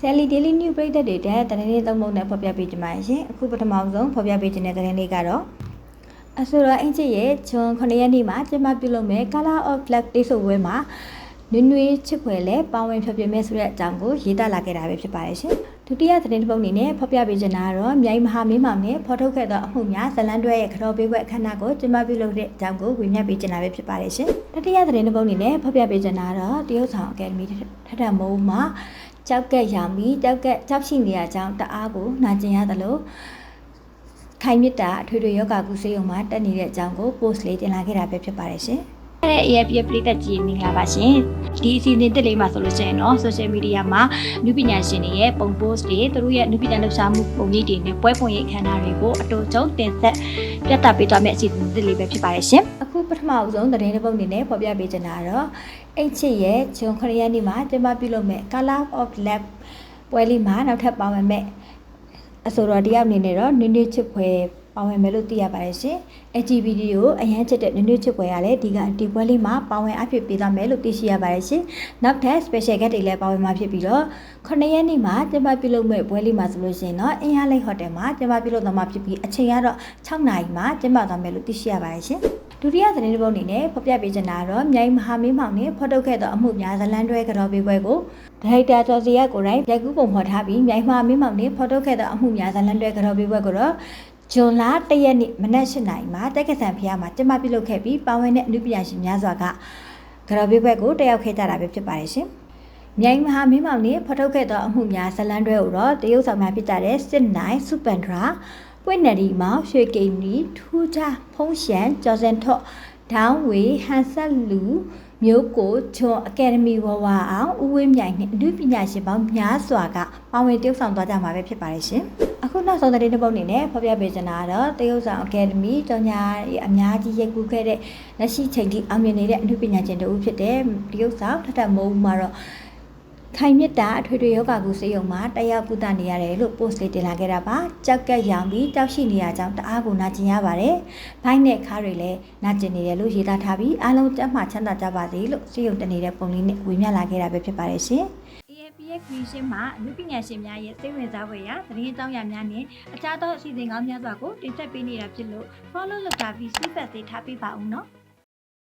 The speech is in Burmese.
Sally Daily New ပရိသတ်တွေတဲ့သတင်းလေးသုံးပုံနဲ့ဖော်ပြပေးကြပါရှင်အခုပထမဆုံးဖော်ပြပေးခြင်းတဲ့သတင်းလေးကတော့အဆိုတော်အင်ချစ်ရဲ့ဂျွန်9ရက်နေ့မှာကျင်းပပြုလုပ်မဲ့ Color of Black တိတ်ဆိုပွဲမှာနွေနွေချစ်ဖွယ်လဲပါဝင်ဖြောပြမဲ့ဆိုတဲ့အကြောင်းကိုရေးသားလာခဲ့တာပဲဖြစ်ပါတယ်ရှင်ဒုတိယသတင်းတစ်ပုဒ်အနေနဲ့ဖော်ပြပေးခြင်းကတော့မြိုင်မဟာမင်းမောင်နဲ့ဖော်ထုတ်ခဲ့သောအမှုများဇလန်တွဲရဲ့ခတော်ပေးပွဲအခမ်းအနားကိုကျင်းပပြုလုပ်တဲ့အကြောင်းကိုဝေမျှပေးခြင်းတာပဲဖြစ်ပါတယ်ရှင်တတိယသတင်းတစ်ပုဒ်အနေနဲ့ဖော်ပြပေးခြင်းကတော့တရုတ်ဆောင်အကယ်ဒမီထထမိုးမှာ ကြောက်ကက်ရောင်ပြီးကြောက်ကက်ကြောက်ရှိနေရကြောင်းတအားကိုနာကျင်ရသလိုခိုင်မြစ်တာအထွေထွေယောဂကုစေယုံမှာတက်နေတဲ့အကြောင်းကို post လေးတင်လာခဲ့တာပဲဖြစ်ပါတယ်ရှင်။ အဲ့ဒီ AF ပြပရိသတ်ကြီးမင်္ဂလာပါရှင်။ဒီအစီအစဉ်တက်လေးမှာဆိုလို့ရှိရင်တော့ social media မှာနုပညာရှင်တွေရဲ့ပုံ post တွေသူတို့ရဲ့နုပညာလှူရှားမှုပုံရိပ်တွေနဲ့ပွဲပွင့်ရိပ်အခမ်းအနားတွေကိုအတူတုံတင်ဆက်ပြသပေးသွားမယ့်အစီအစဉ်တက်လေးပဲဖြစ်ပါတယ်ရှင်။အခုပထမအဆုံးသတင်းတစ်ပုဒ်အနေနဲ့ဖော်ပြပေးချင်တာကတော့အိတ်ချစ်ရဲ့ဂျွန်ခရယာနီမှာကျင်းပပြုလုပ်မဲ့ Color of Lab ပွဲလေးမှာနောက်ထပ်ပါဝင်မဲ့အဆိုတော်တယောက်အနေနဲ့တော့နွေနွေချစ်ပွဲ ပါဝင်မယ်လို့သိရပါတယ်ရှင်။ LGBT ကိုအရန်ချစ်တဲ့နွေနွေချစ်ပွဲကလည်းဒီကဒီပွဲလေးမှာပါဝင်အဖြစ်ပေးသွားမယ်လို့သိရှိရပါတယ်ရှင်။နောက်ထပ် special guest တွေလည်းပါဝင်မှာဖြစ်ပြီးတော့9ရက်နေ့မှာကျင်းပပြုလုပ်မဲ့ပွဲလေးမှာဆိုလို့ရှိရင်တော့အင်အားလိတ်ဟိုတယ်မှာကျင်းပပြုလုပ်သွားမှာဖြစ်ပြီးအချိန်ကတော့6နာရီမှာကျင်းပသွားမယ်လို့သိရှိရပါတယ်ရှင်။ဒုတိယသတင်းတစ်ပုဒ်အနေနဲ့ဖော်ပြပေးချင်တာကတော့မြိုင်မဟာမင်းမောင်နဲ့ဖော်ထုတ်ခဲ့သောအမှုများဇလန်တွဲကြော်ပေးပွဲကိုဒါရိုက်တာကျော်စီရကိုယ်တိုင်ရိုက်ကူးပုံဖော်ထားပြီးမြိုင်မဟာမင်းမောင်နဲ့ဖော်ထုတ်ခဲ့သောအမှုများဇလန်တွဲကြော်ပေးပွဲကိုတော့ ဂျွန်လာ၁ရက်နေ့မနက်၈နာရီမှာတက်ကဆန်ဖျားမှာကျင်းပပြုလုပ်ခဲ့ပြီးပါဝင်တဲ့အမှုပညာရှင်များစွာကကြော်ပေးပွဲကိုတက်ရောက်ခဲ့ကြတာပဲဖြစ်ပါတယ်ရှင်။မြိုင်မဟာမင်းမောင်နဲ့ဖော်ထုတ်ခဲ့သောအမှုများဇလန်တွဲကိုတော့တရုတ်ဆောင်များဖြစ်ကြတဲ့စစ်နိုင်စုပန်ဒရာပွင့်နယ်ဒီမောင်ရွှေကိန်နီထူးခြားဖုံးရှန်ကျော်စင်ထော့ဒေါင်းဝေဟန်ဆက်လူ မျိုးကိုချွန်အကယ်ဒမီဝဝအောင်ဦးဝင်းမြိုင်နဲ့အမှုပညာရှင်ပေါင်းများစွာကပါဝင်တရုတ်ဆောင်သွားကြမှာပဲဖြစ်ပါတယ်ရှင်။အခုနောက်ဆုံးသတင်းတစ်ပုဒ်အနေနဲ့ဖော်ပြပေးချင်တာကတော့တရုတ်ဆောင်အကယ်ဒမီကျောင်းညာအများကြီးရိုက်ကူးခဲ့တဲ့လက်ရှိချိန်ထိအောင်မြင်နေတဲ့အမှုပညာရှင်တို့ဖြစ်တဲ့တရုတ်ဆောင်ထထမိုးမှာတော့ ခိုင်မြစ်တာအထွေထွေယောဂကုစေယုံမှာတက်ရောက်ကုသနေရတယ်လို့ post လေးတင်လာခဲ့တာပါကြောက်ကက်ရောင်ပြီးတောက်ရှိနေရကြောင်းတအားကိုနာကျင်ရပါတယ်ဘိုင်းနဲ့ခါတွေလည်းနာကျင်နေတယ်လို့ရေးသားထားပြီးအားလုံးတက်မှချမ်းသာကြပါစေလို့စေယုံတင်နေတဲ့ပုံလေးနဲ့ဝေမျှလာခဲ့တာပဲဖြစ်ပါတယ်ရှင် AFPX Creation မှာအမှုပညာရှင်များရဲ့စိတ်ဝင်စားဖွယ်ရာသတင်းအကြောင်းအရာများနဲ့အခြားသောအစီအစဉ်ကောင်းများစွာကိုတင်ဆက်ပေးနေတာဖြစ်လို့ follow လုပ်တာပြီး feedback တွေထားပေးပါဦးနော်